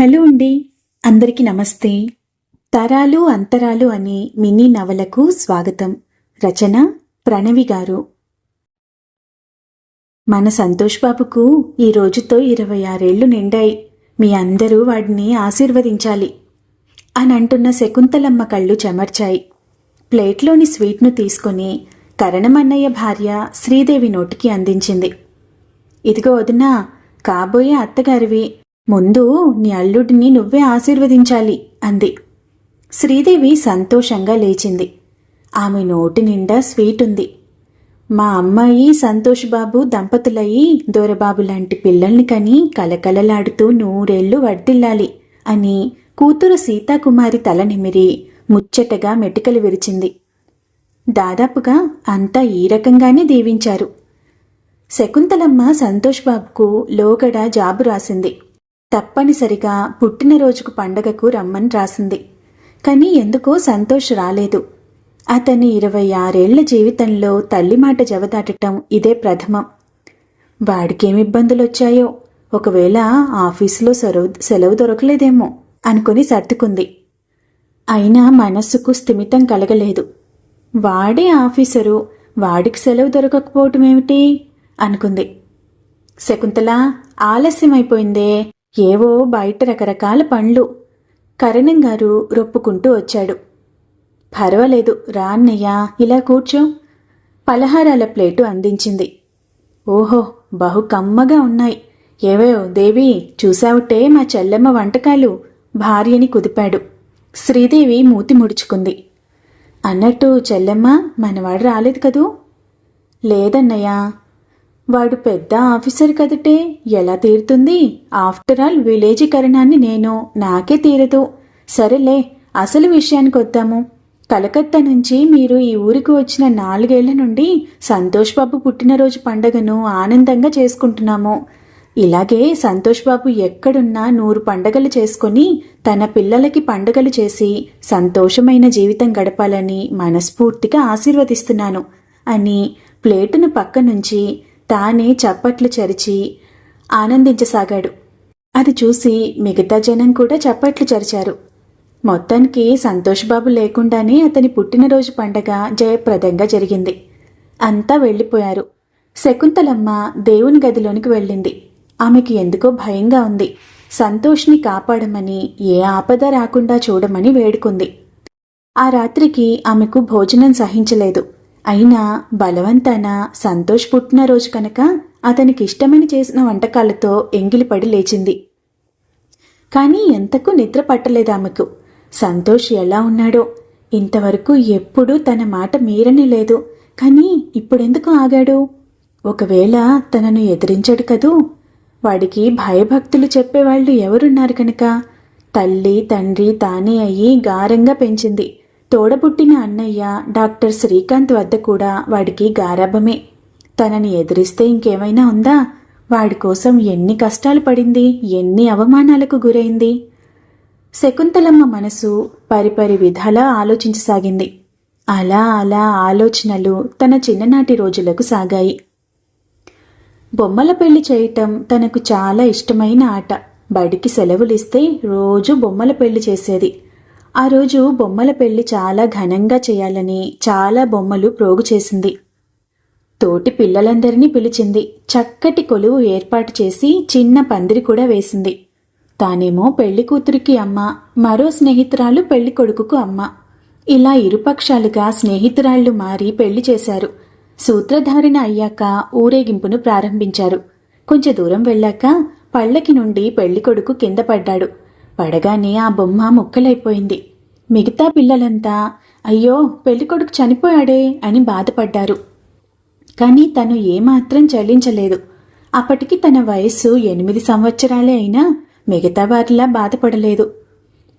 Hello అండి. అందరికీ నమస్తే. తరాలు అంతరాలు అనే మినీ నవలకు స్వాగతం. రచన ప్రణవి గారు. మన సంతోష్ బాబుకు ఈ రోజుతో ఇరవై ఆరేళ్ళు నిండాయి. మీ అందరూ వాడిని ఆశీర్వదించాలి అని అంటున్న శకుంతలమ్మ కళ్ళు చెమర్చాయి. ప్లేట్లోని స్వీట్ను తీసుకొని కరణమన్నయ్య భార్య శ్రీదేవి నోటికి అందించింది. ఇదిగో వదినా కాబోయే అత్తగారివి. ముందు నీ అల్లుడిని నువ్వే ఆశీర్వదించాలి అంది. శ్రీదేవి సంతోషంగా లేచింది. ఆమె నోటి నిండా స్వీట్ ఉంది. మా అమ్మాయి సంతోష్ బాబు దంపతులయ్యి దొరబాబు లాంటి పిల్లల్ని కని కలకలలాడుతూ నూరేళ్ళు వర్దిల్లాలి అని కూతురు సీతాకుమారి తల నిమిరి ముచ్చటగా మెటికలు విరిచింది. దాదాపుగా అంతా ఈ రకంగానే దీవించారు. శకుంతలమ్మ సంతోష్ బాబుకు లోగడ జాబు రాసింది. తప్పనిసరిగా పుట్టినరోజుకు పండగకు రమ్మని రాసింది. కానీ ఎందుకో సంతోష్ రాలేదు. అతని ఇరవై ఆరేళ్ళ జీవితంలో తల్లి మాట జవదాటటం ఇదే ప్రథమం. వాడికేమి ఇబ్బందులొచ్చాయో? ఒకవేళ ఆఫీసులో సెలవు సెలవు దొరకలేదేమో? అనుకుని సర్దుకుంది. అయినా మనస్సుకు స్థిమితం కలగలేదు. వాడే ఆఫీసరు వాడికి సెలవు దొరకకపోవటమేమిటి? అనుకుంది. శకుంతల ఆలస్యమైపోయిందే. ఏవో బయట రకరకాల పండ్లు. కరణం గారు రొప్పుకుంటూ వచ్చాడు. పర్వాలేదు రా అన్నయ్య ఇలా కూర్చో. పలహారాల ప్లేటు అందించింది. ఓహో బహు కమ్మగా ఉన్నాయి. ఏవో దేవి చూసావుటే మా చెల్లెమ్మ వంటకాలు. భార్యని కుదిపాడు. శ్రీదేవి మూతి ముడుచుకుంది. అన్నట్టు చెల్లెమ్మ మనవాడు రాలేదు కదూ? లేదన్నయ్యా వాడు పెద్ద ఆఫీసర్ కదటే. ఎలా తీరుతుంది? ఆఫ్టర్ ఆల్ విలేజీకరణాన్ని నేను నాకే తీరదు. సరేలే అసలు విషయానికి వద్దాము. కలకత్తా నుంచి మీరు ఈ ఊరికి వచ్చిన నాలుగేళ్ళ నుండి సంతోష్ బాబు పుట్టినరోజు పండగను ఆనందంగా చేసుకుంటున్నాము. ఇలాగే సంతోష్ బాబు ఎక్కడున్నా నూరు పండగలు చేసుకొని తన పిల్లలకి పండగలు చేసి సంతోషమైన జీవితం గడపాలని మనస్ఫూర్తిగా ఆశీర్వదిస్తున్నాను అని ప్లేటును పక్క నుంచి తానే చప్పట్లు చరిచి ఆనందించసాగాడు. అది చూసి మిగతా జనం కూడా చప్పట్లు చరిచారు. మొత్తానికి సంతోష్ బాబు లేకుండానే అతని పుట్టినరోజు పండగ జయప్రదంగా జరిగింది. అంతా వెళ్ళిపోయారు. శకుంతలమ్మ దేవుని గదిలోనికి వెళ్ళింది. ఆమెకి ఎందుకో భయంగా ఉంది. సంతోష్ని కాపాడమని ఏ ఆపద రాకుండా చూడమని వేడుకుంది. ఆ రాత్రికి ఆమెకు భోజనం సహించలేదు. అయినా బలవంతాన సంతోష్ పుట్టినరోజు కనుక అతనికి ఇష్టమని చేసిన వంటకాలతో ఎంగిలిపడి లేచింది. కానీ ఎంతకు నిద్ర పట్టలేదు ఆమెకు. సంతోష్ ఎలా ఉన్నాడో? ఇంతవరకు ఎప్పుడూ తన మాట మీరని లేదు. కానీ ఇప్పుడెందుకు ఆగాడు? ఒకవేళ తనను ఎదిరించాడు కదూ? వాడికి భయభక్తులు చెప్పేవాళ్ళు ఎవరున్నారు కనుక? తల్లి తండ్రి తానే అయ్యి గారంగా పెంచింది. తోడబుట్టిన అన్నయ్య డాక్టర్ శ్రీకాంత్ వద్ద కూడా వాడికి గారాభమే. తనని ఎదిరిస్తే ఇంకేమైనా ఉందా? వాడి కోసం ఎన్ని కష్టాలు పడింది ఎన్ని అవమానాలకు గురైంది? శకుంతలమ్మ మనసు పరిపరి విధాలా ఆలోచించసాగింది. అలా అలా ఆలోచనలు తన చిన్ననాటి రోజులకు సాగాయి. బొమ్మల పెళ్ళి చేయటం తనకు చాలా ఇష్టమైన ఆట. బడికి సెలవులిస్తే రోజు బొమ్మల పెళ్ళి చేసేది. ఆ రోజు బొమ్మల పెళ్ళి చాలా ఘనంగా చేయాలని చాలా బొమ్మలు ప్రోగు చేసింది. తోటి పిల్లలందరినీ పిలిచింది. చక్కటి కొలువు ఏర్పాటు చేసి చిన్న పందిరి కూడా వేసింది. తానేమో పెళ్ళి కూతురికి అమ్మ మరో స్నేహితురాలు పెళ్ళి కొడుకుకు అమ్మ. ఇలా ఇరుపక్షాలుగా స్నేహితురాళ్ళు మారి పెళ్ళి చేశారు. సూత్రధారణ అయ్యాక ఊరేగింపును ప్రారంభించారు. కొంచెం దూరం వెళ్ళాక పళ్ళకి నుండి పెళ్ళి కొడుకు కింద పడ్డాడు. పడగానే ఆ బొమ్మ ముక్కలైపోయింది. మిగతా పిల్లలంతా అయ్యో పెళ్ళికొడుకు చనిపోయాడే అని బాధపడ్డారు. కానీ తను ఏమాత్రం చలించలేదు అప్పటికి తన వయస్సు ఎనిమిది సంవత్సరాలే అయినా మిగతా వారిలా బాధపడలేదు.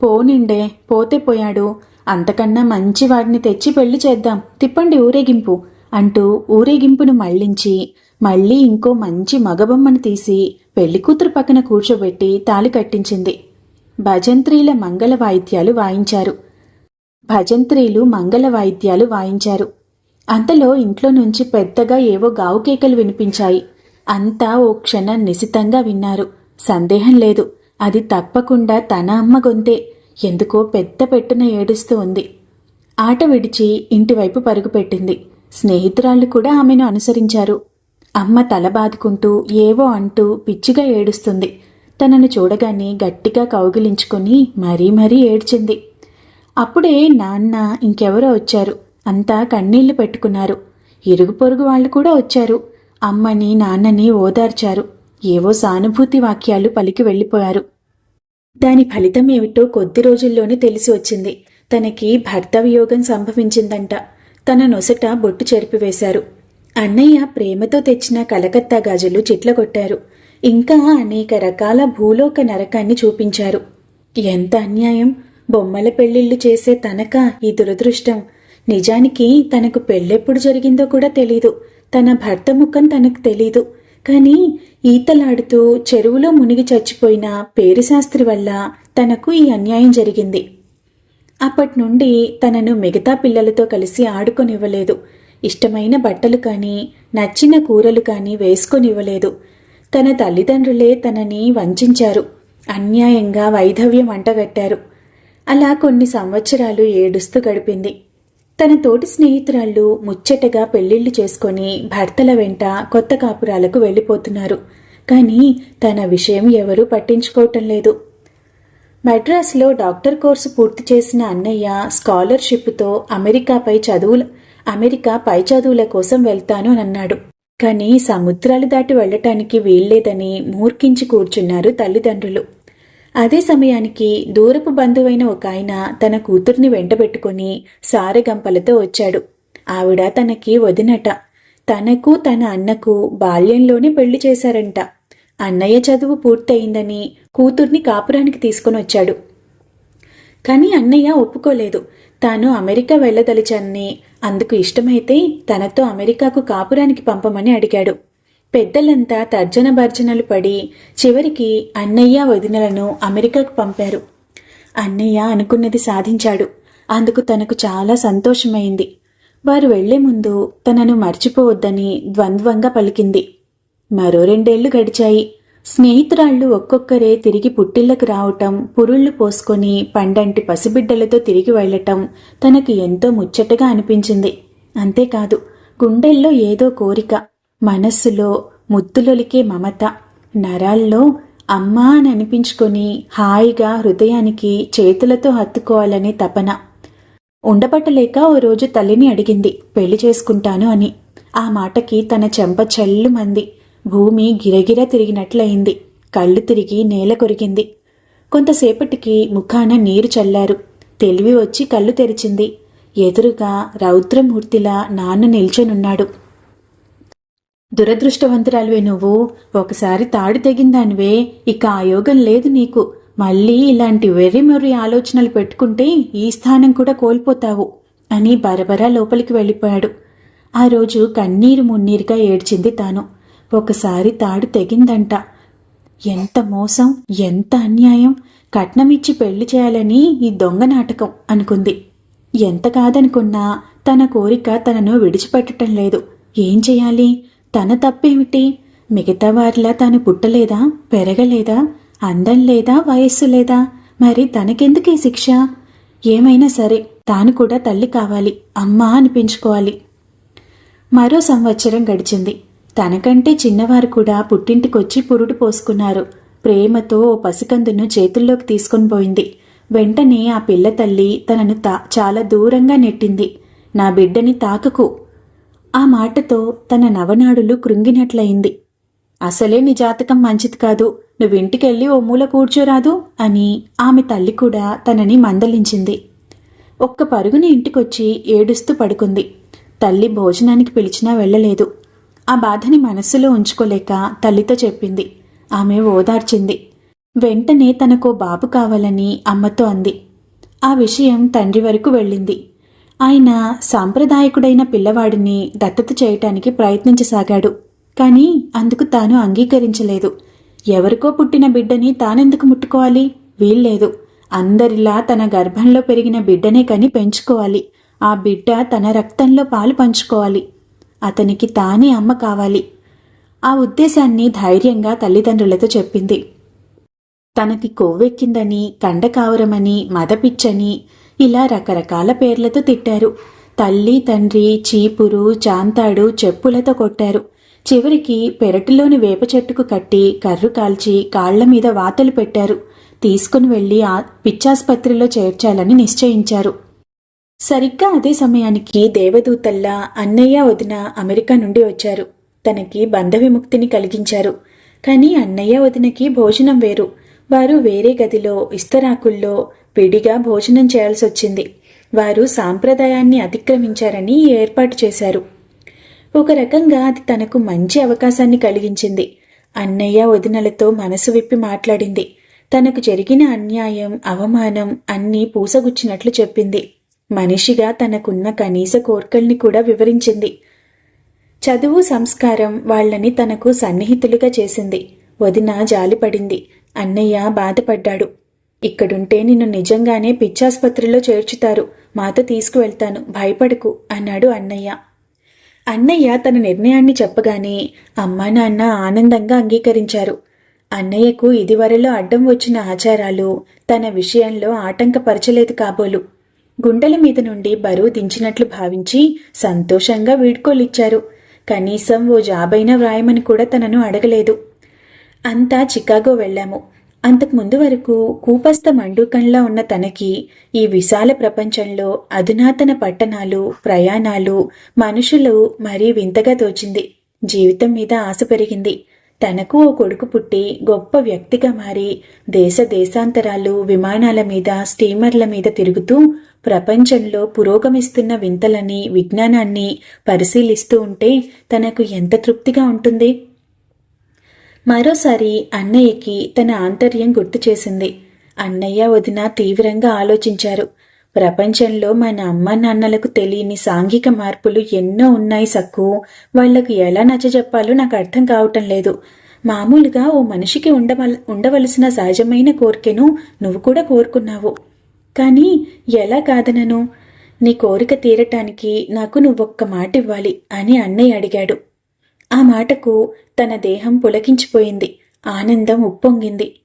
పోనిండే పోతే పోయాడు. అంతకన్నా మంచి వాడిని తెచ్చి పెళ్ళి చేద్దాం. తిప్పండి ఊరేగింపు అంటూ ఊరేగింపును మళ్ళించి మళ్ళీ ఇంకో మంచి మగబొమ్మను తీసి పెళ్ళికూతురు పక్కన కూర్చోబెట్టి తాళి కట్టించింది. భజంత్రీల మంగళ వాయిద్యాలు వాయించారు. భజంత్రీలు మంగళ వాయిద్యాలు వాయించారు. అంతలో ఇంట్లో నుంచి పెద్దగా ఏవో గావుకేకలు వినిపించాయి. అంతా ఓ క్షణం నిశితంగా విన్నారు. సందేహం లేదు. అది తప్పకుండా తన అమ్మ గొంతే. ఎందుకో పెద్ద పెట్టున ఏడుస్తూ ఉంది. ఆట విడిచి ఇంటివైపు పరుగుపెట్టింది స్నేహితురాళ్ళు కూడా ఆమెను అనుసరించారు. అమ్మ తల బాదుకుంటూ ఏవో అంటూ పిచ్చిగా ఏడుస్తుంది. తనను చూడగానే గట్టిగా కౌగిలించుకొని మరీ మరీ ఏడ్చింది. అప్పుడే నాన్న ఇంకెవరో వచ్చారు. అంతా కన్నీళ్ళు పెట్టుకున్నారు. ఇరుగు పొరుగు వాళ్ళు కూడా వచ్చారు. అమ్మని నాన్నని ఓదార్చారు. ఏవో సానుభూతి వాక్యాలు పలికి వెళ్ళిపోయారు. దాని ఫలితం ఏమిటో కొద్ది రోజుల్లోనే తెలిసి వచ్చింది. తనకి భర్త వియోగం సంభవించిందంట. తన నొసట బొట్టు చెరిపివేశారు. అన్నయ్య ప్రేమతో తెచ్చిన కలకత్తా గాజులు చిట్లగొట్టారు. ఇంకా అనేక రకాల భూలోక నరకాన్ని చూపించారు. ఎంత అన్యాయం! బొమ్మల పెళ్ళిళ్ళు చేసే తనక ఈ దురదృష్టం. నిజానికి తనకు పెళ్ళెప్పుడు జరిగిందో కూడా తెలీదు. తన భర్త ముఖం తనకు తెలీదు. కానీ ఈతలాడుతూ చెరువులో మునిగి చచ్చిపోయిన పేరుశాస్త్రి వల్ల తనకు ఈ అన్యాయం జరిగింది. అప్పటి నుండి తనను మిగతా పిల్లలతో కలిసి ఆడుకొనివ్వలేదు. ఇష్టమైన బట్టలు కానీ నచ్చిన కూరలు కానీ వేసుకొనివ్వలేదు. తన తల్లిదండ్రులే తనని వంచారు. అన్యాయంగా వైధవ్యం అంటగట్టారు. అలా కొన్ని సంవత్సరాలు ఏడుస్తూ గడిపింది. తన తోటి స్నేహితురాళ్ళు ముచ్చటగా పెళ్ళిళ్ళు చేసుకొని భర్తల వెంట కొత్త కాపురాలకు వెళ్ళిపోతున్నారు. కానీ తన విషయం ఎవరూ పట్టించుకోవటం లేదు. మెడ్రాస్లో డాక్టర్ కోర్సు పూర్తి చేసిన అన్నయ్య స్కాలర్షిప్తో అమెరికాపై చదువుల అమెరికా పై చదువుల కోసం వెళ్తాను అన్నాడు. కానీ సముద్రాలు దాటి వెళ్ళటానికి వీల్లేదని మూర్ఖించి కూర్చున్నారు తల్లిదండ్రులు. అదే సమయానికి దూరపు బంధువైన ఒక ఆయన తన కూతుర్ని వెంటబెట్టుకుని సారెగంపలతో వచ్చాడు. ఆవిడ తనకి వదినట. తనకు తన అన్నకు బాల్యంలోనే పెళ్ళి చేశారంట. అన్నయ్య చదువు పూర్తయిందని కూతుర్ని కాపురానికి తీసుకుని వచ్చాడు. కానీ అన్నయ్య ఒప్పుకోలేదు. తాను అమెరికా వెళ్ళదలిచానని అందుకు ఇష్టమైతే తనతో అమెరికాకు కాపురానికి పంపమని అడిగాడు. పెద్దలంతా తర్జన భర్జనలు పడి చివరికి అన్నయ్య వదినలను అమెరికాకు పంపారు. అన్నయ్య అనుకున్నది సాధించాడు. అందుకు తనకు చాలా సంతోషమైంది. వారు వెళ్ళే ముందు తనను మర్చిపోవద్దని ద్వంద్వంగా పలికింది. మరో రెండేళ్ళు గడిచాయి. స్నేహితురాళ్ళు ఒక్కొక్కరే తిరిగి పుట్టిళ్ళకు రావటం పురుళ్ళు పోసుకొని పండంటి పసిబిడ్డలతో తిరిగి వెళ్ళటం తనకు ఎంతో ముచ్చటగా అనిపించింది. అంతేకాదు గుండెల్లో ఏదో కోరిక మనస్సులో ముద్దులొలికే మమత నరాల్లో అమ్మా అని అనిపించుకొని హాయిగా హృదయానికి చేతులతో హత్తుకోవాలనే తపన. ఉండబట్టలేక ఓ రోజు తల్లిని అడిగింది పెళ్ళి చేసుకుంటాను అని. ఆ మాటకి తన చెంప చెల్లుమంది. భూమి గిరగిర తిరిగినట్లయింది. కళ్ళు తిరిగి నేల కొరిగింది కొంతసేపటికి ముఖాన నీరు చల్లారు. తెలివి వచ్చి కళ్ళు తెరిచింది. ఎదురుగా రౌద్రమూర్తిలా నాన్న నిల్చొనున్నాడు. దురదృష్టవంతురాలువే నువ్వు. ఒకసారి తాడు తెగిందానివే ఇక ఆ యోగం లేదు నీకు. మళ్ళీ ఇలాంటి వెర్రిమొర్రి ఆలోచనలు పెట్టుకుంటే ఈ స్థానం కూడా కోల్పోతావు అని బరబరా లోపలికి వెళ్ళిపోయాడు. ఆ రోజు కన్నీరు మున్నీరుగా ఏడ్చింది తాను. ఒకసారి తాడు తెగిందంట. ఎంత మోసం ఎంత అన్యాయం. కట్నమిచ్చి పెళ్ళి చేయాలని ఈ దొంగ నాటకం అనుకుంది. ఎంత కాదనుకున్నా తన కోరిక తనను విడిచిపెట్టటం లేదు. ఏం చేయాలి? తన తప్పేమిటి? మిగతా వారిలా తాను పుట్టలేదా? పెరగలేదా? అందం లేదా? వయస్సు లేదా? మరి తనకెందుకే శిక్ష? ఏమైనా సరే తాను కూడా తల్లి కావాలి అమ్మా అనిపించుకోవాలి. మరో సంవత్సరం గడిచింది. తనకంటే చిన్నవారు కూడా పుట్టింటికొచ్చి పురుడు పోసుకున్నారు. ప్రేమతో ఓ పసికందును చేతుల్లోకి తీసుకొని పోయింది. వెంటనే ఆ పిల్ల తల్లి తనను తా చాలా దూరంగా నెట్టింది. నా బిడ్డని తాకకు. ఆ మాటతో తన నవనాడులు కృంగినట్లయింది. అసలే నీ జాతకం మంచిది కాదు. నువ్వింటికెళ్ళి ఓ మూల కూర్చోరాదు అని ఆమె తల్లి కూడా తనని మందలించింది. ఒక్క పరుగుని ఇంటికొచ్చి ఏడుస్తూ పడుకుంది. తల్లి భోజనానికి పిలిచినా వెళ్ళలేదు. ఆ బాధని మనస్సులో ఉంచుకోలేక తల్లితో చెప్పింది. ఆమె ఓదార్చింది. వెంటనే తనకో బాబు కావాలని అమ్మతో అంది. ఆ విషయం తండ్రి వరకు వెళ్ళింది. ఆయన సాంప్రదాయకుడైన పిల్లవాడిని దత్తత చేయటానికి ప్రయత్నించసాగాడు. కానీ అందుకు తాను అంగీకరించలేదు. ఎవరికో పుట్టిన బిడ్డని తానెందుకు ముట్టుకోవాలి? వీల్లేదు. అందరిలా తన గర్భంలో పెరిగిన బిడ్డనే కని పెంచుకోవాలి. ఆ బిడ్డ తన రక్తంలో పాలు పంచుకోవాలి. అతనికి తానే అమ్మ కావాలి. ఆ ఉద్దేశాన్ని ధైర్యంగా తల్లిదండ్రులతో చెప్పింది. తనకి కొవ్వెక్కిందని కండకావరమని మదపిచ్చని ఇలా రకరకాల పేర్లతో తిట్టారు. తల్లి తండ్రి చీపురు చాంతాడు చెప్పులతో కొట్టారు. చివరికి పెరటిలోని వేప చెట్టుకు కట్టి కర్రు కాల్చి కాళ్ళ మీద వాతలు పెట్టారు. తీసుకుని వెళ్ళి ఆ పిచ్చాసుపత్రిలో చేర్చాలని నిశ్చయించారు. సరిగ్గా అదే సమయానికి దేవదూతల్లా అన్నయ్య వదిన అమెరికా నుండి వచ్చారు. తనకి బంధ విముక్తిని కలిగించారు. కానీ అన్నయ్య వదినకి భోజనం వేరు. వారు వేరే గదిలో ఇస్తరాకుల్లో విడిగా భోజనం చేయాల్సి వచ్చింది వారు సాంప్రదాయాన్ని అతిక్రమించారని ఏర్పాటు చేశారు. ఒక రకంగా అది తనకు మంచి అవకాశాన్ని కలిగించింది. అన్నయ్య వదినలతో మనసు విప్పి మాట్లాడింది. తనకు జరిగిన అన్యాయం అవమానం అన్నీ పూసగుచ్చినట్లు చెప్పింది. మనిషిగా తనకున్న కనీస కోర్కల్ని కూడా వివరించింది. చదువు సంస్కారం వాళ్ళని తనకు సన్నిహితులుగా చేసింది. వదిన జాలిపడింది. అన్నయ్య బాధపడ్డాడు. ఇక్కడుంటే నిన్ను నిజంగానే పిచ్చాసుపత్రిలో చేర్చుతారు. మాతో తీసుకువెళ్తాను. భయపడకు అన్నాడు అన్నయ్య. అన్నయ్య తన నిర్ణయాన్ని చెప్పగానే అమ్మా నాన్న ఆనందంగా అంగీకరించారు. అన్నయ్యకు ఇదివరలో అడ్డం వచ్చిన ఆచారాలు తన విషయంలో ఆటంకపరచలేదు కాబోలు. గుండెల మీద నుండి బరువు దించినట్లు భావించి సంతోషంగా వీడ్కోలిచ్చారు. కనీసం ఓ జాబైనా వ్రాయమని కూడా తనను అడగలేదు. అంతా చికాగో వెళ్ళాము. అంతకు ముందు వరకు కూపస్థ మండూకంలా ఉన్న తనకి ఈ విశాల ప్రపంచంలో అధునాతన పట్టణాలు ప్రయాణాలు మనుషులు మరీ వింతగా తోచింది. జీవితం మీద ఆశ పెరిగింది. తనకు ఓ కొడుకు పుట్టి గొప్ప వ్యక్తిగా మారి దేశ దేశాంతరాలు విమానాల మీద స్టీమర్ల మీద తిరుగుతూ ప్రపంచంలో పురోగమిస్తున్న వింతలని విజ్ఞానాన్ని పరిశీలిస్తూ ఉంటే తనకు ఎంత తృప్తిగా ఉంటుంది? మరోసారి అన్నయ్యకి తన ఆంతర్యం గుర్తు చేసింది. అన్నయ్య వదిన తీవ్రంగా ఆలోచించారు. ప్రపంచంలో మన అమ్మ నాన్నలకు తెలియని సాంఘిక మార్పులు ఎన్నో ఉన్నాయి సక్కు. వాళ్ళకు ఎలా నచ్చజెప్పాలో నాకు అర్థం కావటం లేదు. మామూలుగా ఓ మనిషికి ఉండవల ఉండవలసిన సహజమైన కోరికను నువ్వు కూడా కోరుకున్నావు. కానీ ఎలా కాదనను? నీ కోరిక తీరటానికి నాకు నువ్వొక్క మాట ఇవ్వాలి అని అన్నయ్య అడిగాడు. ఆ మాటకు తన దేహం పులకించిపోయింది. ఆనందం ఉప్పొంగింది.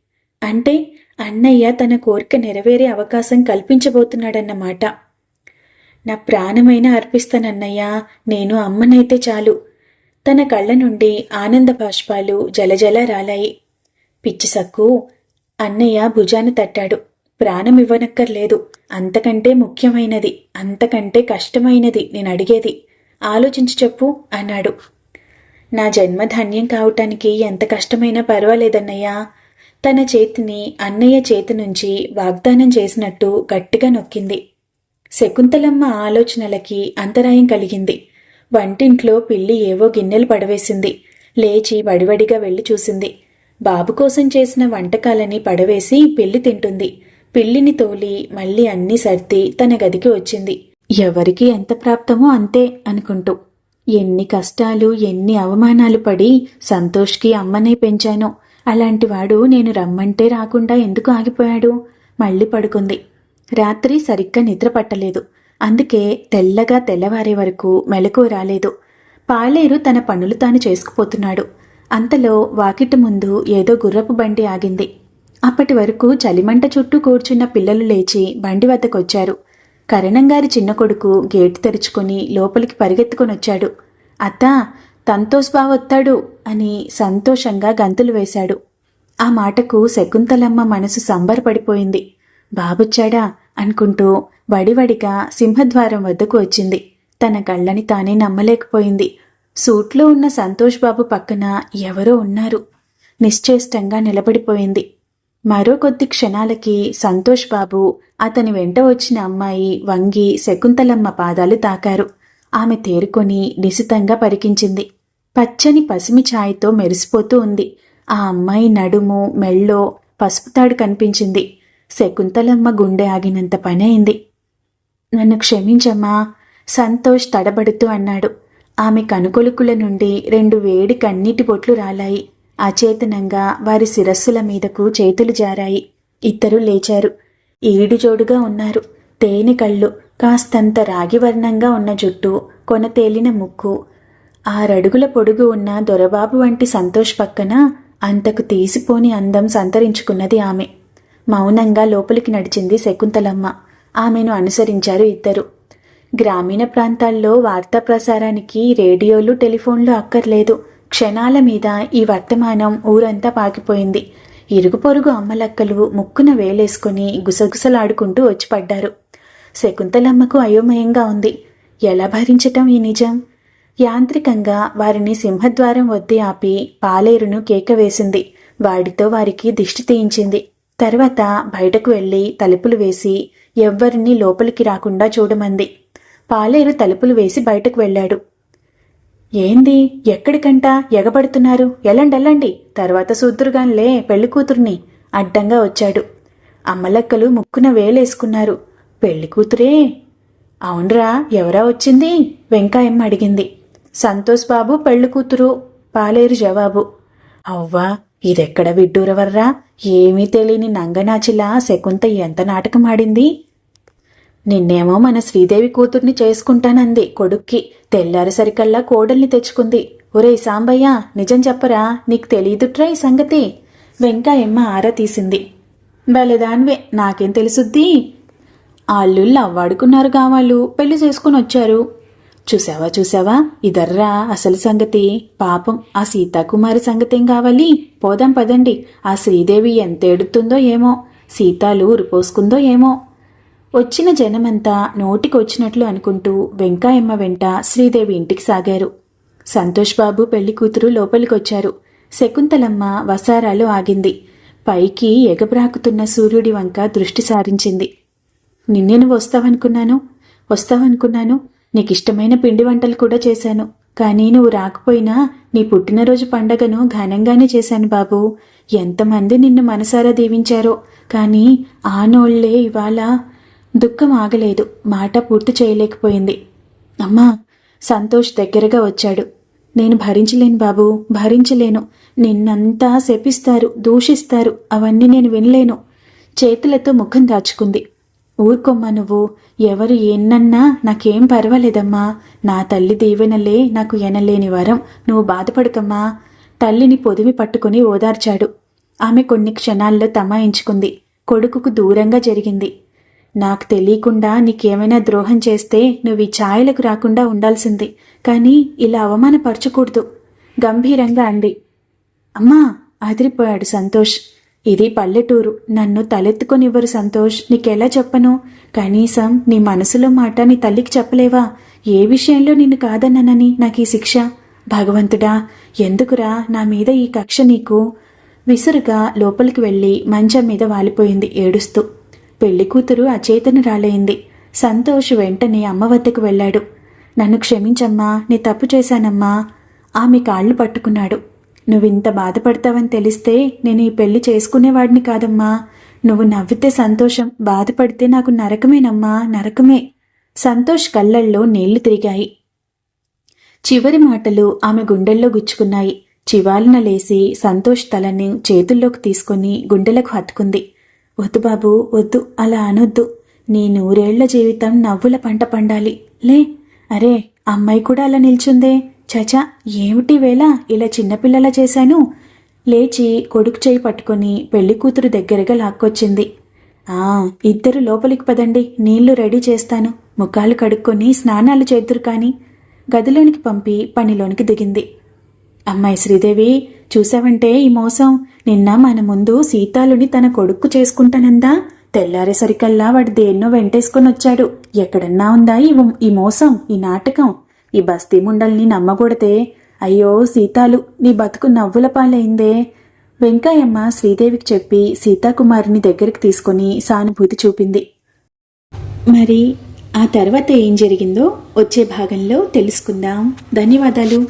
అంటే అన్నయ్య తన కోరిక నెరవేరే అవకాశం కల్పించబోతున్నాడన్నమాట నా ప్రాణమైనా అర్పిస్తానన్నయ్య నేను అమ్మనైతే చాలు. తన కళ్ళ నుండి ఆనంద బాష్పాలు జలజల రాలాయి. పిచ్చి సక్కు అన్నయ్య భుజాన తట్టాడు. ప్రాణం ఇవ్వనక్కర్లేదు. అంతకంటే ముఖ్యమైనది అంతకంటే కష్టమైనది నేను అడిగేది. ఆలోచించి చెప్పు అన్నాడు. నా జన్మధాన్యం కావటానికి ఎంత కష్టమైనా పర్వాలేదన్నయ్యా. తన చేతిని అన్నయ్య చేతి నుంచి వాగ్దానం చేసినట్టు గట్టిగా నొక్కింది. శకుంతలమ్మ ఆలోచనలకి అంతరాయం కలిగింది. వంటింట్లో పిల్లి ఏవో గిన్నెలు పడవేసింది. లేచి వడివడిగా వెళ్ళి చూసింది. బాబు కోసం చేసిన వంటకాలని పడవేసి పిల్లి తింటుంది. పిల్లిని తోలి మళ్ళీ అన్నీ సర్ది తన గదికి వచ్చింది. ఎవరికి ఎంత ప్రాప్తమో అంతే అనుకుంటూ. ఎన్ని కష్టాలు ఎన్ని అవమానాలు పడి సంతోష్కి అమ్మనే పెంచానో. అలాంటివాడు నేను రమ్మంటే రాకుండా ఎందుకు ఆగిపోయాడు? మళ్ళీ పడుకుంది. రాత్రి సరిగ్గా నిద్ర పట్టలేదు. అందుకే తెల్లగా తెల్లవారే వరకు మెలకు రాలేదు. పాలేరు తన పనులు తాను చేసుకుపోతున్నాడు. అంతలో వాకిటి ముందు ఏదో గుర్రపు బండి ఆగింది. అప్పటి వరకు చలిమంట చుట్టూ కూర్చున్న పిల్లలు లేచి బండి వద్దకొచ్చారు. కరణంగారి చిన్న కొడుకు గేటు తెరుచుకొని లోపలికి పరిగెత్తుకొనొచ్చాడు. అత్తా తంతోస్ బావొత్తాడు అని సంతోషంగా గంతులు వేశాడు. ఆ మాటకు శకుంతలమ్మ మనసు సంబరపడిపోయింది. బాబొచ్చాడా అనుకుంటూ వడివడిగా సింహద్వారం వద్దకు వచ్చింది. తన కళ్ళని తానే నమ్మలేకపోయింది. సూట్లో ఉన్న సంతోష్ బాబు పక్కన ఎవరో ఉన్నారు. నిశ్చేష్టంగా నిలబడిపోయింది. మరో కొద్ది క్షణాలకి సంతోష్ బాబు అతని వెంట వచ్చిన అమ్మాయి వంగి శకుంతలమ్మ పాదాలు తాకారు. ఆమె తేరుకొని నిశితంగా పరికించింది. పచ్చని పసిమి ఛాయతో మెరిసిపోతూ ఉంది. ఆ అమ్మాయి నడుము మెళ్ళో పసుపుతాడు కనిపించింది. శకుంతలమ్మ గుండె ఆగినంత పని అయింది నన్ను క్షమించమ్మా సంతోష్ తడబడుతూ అన్నాడు. ఆమె కనుకొలుకుల నుండి రెండు వేడి కన్నీటి బొట్లు రాలాయి. అచేతనంగా వారి శిరస్సుల మీదకు చేతులు జారాయి. ఇద్దరు లేచారు. ఈడుజోడుగా ఉన్నారు. తేనె కళ్ళు కాస్తంత రాగివర్ణంగా ఉన్న జుట్టు కొన తేలిన ముక్కు ఆరడుగుల పొడుగు ఉన్న దొరబాబు వంటి సంతోష్ పక్కన అంతకు తీసిపోని అందం సంతరించుకున్నది ఆమె. మౌనంగా లోపలికి నడిచింది శకుంతలమ్మ. ఆమెను అనుసరించారు ఇద్దరు. గ్రామీణ ప్రాంతాల్లో వార్తా ప్రసారానికి రేడియోలు టెలిఫోన్లు అక్కర్లేదు. క్షణాల మీద ఈ వర్తమానం ఊరంతా పాకిపోయింది. ఇరుగు పొరుగు అమ్మలక్కలు ముక్కున వేలేసుకుని గుసగుసలాడుకుంటూ వచ్చి పడ్డారు. శకుంతలమ్మకు అయోమయంగా ఉంది. ఎలా భరించటం ఈ నిజం? యాంత్రికంగా వారిని సింహద్వారం వద్దే ఆపి పాలేరును కేక వేసింది వాడితో వారికి దిష్టి తీయించింది. తర్వాత బయటకు వెళ్ళి తలుపులు వేసి ఎవ్వరినీ లోపలికి రాకుండా చూడమంది. పాలేరు తలుపులు వేసి బయటకు వెళ్ళాడు. ఏంది? ఎక్కడికంట? ఎగబడుతున్నారు? ఎలండెల్లండి తర్వాత సూద్దురుగాన్లే పెళ్ళి కూతుర్ని అడ్డంగా వచ్చాడు. అమ్మలక్కలు ముక్కున వేలేసుకున్నారు. పెళ్ళి కూతురే. అవునరా ఎవరా వచ్చింది? వెంకాయమ్మ అడిగింది. సంతోష్ బాబు పెళ్ళి కూతురు పాలేరు జవాబు. అవ్వా ఇదెక్కడ విడ్డూరవర్రా? ఏమీ తెలియని నంగనాచిలా శకుంత ఎంత నాటకం ఆడింది? నిన్నేమో మన శ్రీదేవి కూతుర్ని చేసుకుంటానంది కొడుక్కి. తెల్లారేసరికల్లా కోడల్ని తెచ్చుకుంది. ఒరేయ్ సాంబయ్య నిజం చెప్పరా? నీకు తెలియదుట్రా ఈ సంగతి? వెంకాయమ్మ ఆరా తీసింది. బలేదాన్వే నాకేం తెలుసుద్ది? ఆళ్ళుళ్ళు అవ్వాడుకున్నారు కావాళ్ళు పెళ్ళి చేసుకుని వచ్చారు. చూసావా చూసావా ఇదర్రా అసలు సంగతి. పాపం ఆ సీతాకుమారి సంగతేం కావాలి? పోదాం పదండి. ఆ శ్రీదేవి ఎంత ఏడుతుందో ఏమో. సీతాలు ఉరిపోసుకుందో ఏమో. వచ్చిన జనమంతా నోటికొచ్చినట్లు అనుకుంటూ వెంకాయమ్మ వెంట శ్రీదేవి ఇంటికి సాగారు. సంతోష్ బాబు పెళ్ళి కూతురు లోపలికొచ్చారు. శకుంతలమ్మ వసారాలు ఆగింది. పైకి ఎగబ్రాకుతున్న సూర్యుడి వంక దృష్టి సారించింది. నిన్నే నువ్వు వస్తావనుకున్నాను వస్తావనుకున్నాను. నీకు ఇష్టమైన పిండి వంటలు కూడా చేశాను. కానీ నువ్వు రాకపోయినా నీ పుట్టినరోజు పండగను ఘనంగానే చేశాను బాబు. ఎంతమంది నిన్ను మనసారా దీవించారో. కానీ ఆనోళ్ళే ఇవాళ దుఃఖం ఆగలేదు. మాట పూర్తి చేయలేకపోయింది. అమ్మా సంతోష్ దగ్గరగా వచ్చాడు. నేను భరించలేను బాబు భరించలేను. నిన్నంతా శపిస్తారు దూషిస్తారు. అవన్నీ నేను వినలేను. చేతులతో ముఖం దాచుకుంది. ఊరుకోమ్మా నువ్వు. ఎవరు ఎన్నన్నా నాకేం పర్వాలేదమ్మా. నా తల్లి దీవెనలే నాకు ఎనలేని వరం. నువ్వు బాధపడకమ్మా. తల్లిని పొదివి పట్టుకుని ఓదార్చాడు. ఆమె కొన్ని క్షణాల్లో తమాయించుకుంది. కొడుకుకు దూరంగా జరిగింది. నాకు తెలియకుండా నీకేమైనా ద్రోహం చేస్తే నువ్వు ఈ ఛాయలకు రాకుండా ఉండాల్సింది. కానీ ఇలా అవమానపరచకూడదు. గంభీరంగా అండి అమ్మా అదిరిపోయాడు సంతోష్. ఇది పల్లెటూరు. నన్ను తలెత్తుకునివ్వరు సంతోష్. నీకెలా చెప్పను? కనీసం నీ మనసులో మాట నీ తల్లికి చెప్పలేవా? ఏ విషయంలో నిన్ను కాదన్నానని? నాకు ఈ శిక్ష. భగవంతుడా ఎందుకురా నా మీద ఈ కక్ష నీకు? విసురుగా లోపలికి వెళ్ళి మంచం మీద వాలిపోయింది ఏడుస్తూ. పెళ్ళి కూతురు అచేతనురాలైంది. సంతోష్ వెంటనే అమ్మ వద్దకు వెళ్ళాడు. నన్ను క్షమించమ్మా నీ తప్పు చేశానమ్మా. ఆమె కాళ్ళు పట్టుకున్నాడు. నువ్వింత బాధపడతావని తెలిస్తే నేను ఈ పెళ్ళి చేసుకునేవాడిని కాదమ్మా. నువ్వు నవ్వితే సంతోషం బాధపడితే నాకు నరకమేనమ్మా నరకమే. సంతోష్ కళ్ళల్లో నీళ్ళు తిరిగాయి. చివరి మాటలు ఆమె గుండెల్లో గుచ్చుకున్నాయి. చివాలున లేసి సంతోష్ తలని చేతుల్లోకి తీసుకుని గుండెలకు హత్తుకుంది. వద్దు బాబు వద్దు అలా అనొద్దు. నీ నూరేళ్ళ జీవితం నవ్వుల పంట పండాలి. లే అరే అమ్మాయి కూడా అలా నిల్చుందే. చచా ఏమిటి వేళ ఇలా చిన్నపిల్లలా చేశాను? లేచి కొడుకు చేయి పట్టుకొని పెళ్ళి కూతురు దగ్గరగా లాక్కొచ్చింది. ఆ ఇద్దరు లోపలికి పదండి నీళ్ళు రెడీ చేస్తాను. ముఖాలు కడుక్కొని స్నానాలు చేద్దురు కాని. గదిలోనికి పంపి పనిలోనికి దిగింది. అమ్మాయి శ్రీదేవి చూసావంటే ఈ మోసం? నిన్న మన ముందు సీతాలుని తన కొడుక్కు చేసుకుంటానందా? తెల్లారేసరికల్లా వాడు దేన్నో వెంటేసుకొని వచ్చాడు. ఎక్కడన్నా ఉందా ఈ ఈ మోసం ఈ నాటకం? ఈ బస్తీ ముండల్ని నమ్మకూడదే అయ్యో సీతాలు నీ బతుకు నవ్వుల పాలైందే. వెంకాయమ్మ శ్రీదేవికి చెప్పి సీతాకుమారిని దగ్గరికి తీసుకొని సానుభూతి చూపింది. మరి ఆ తర్వాత ఏం జరిగిందో వచ్చే భాగంలో తెలుసుకుందాం. ధన్యవాదాలు.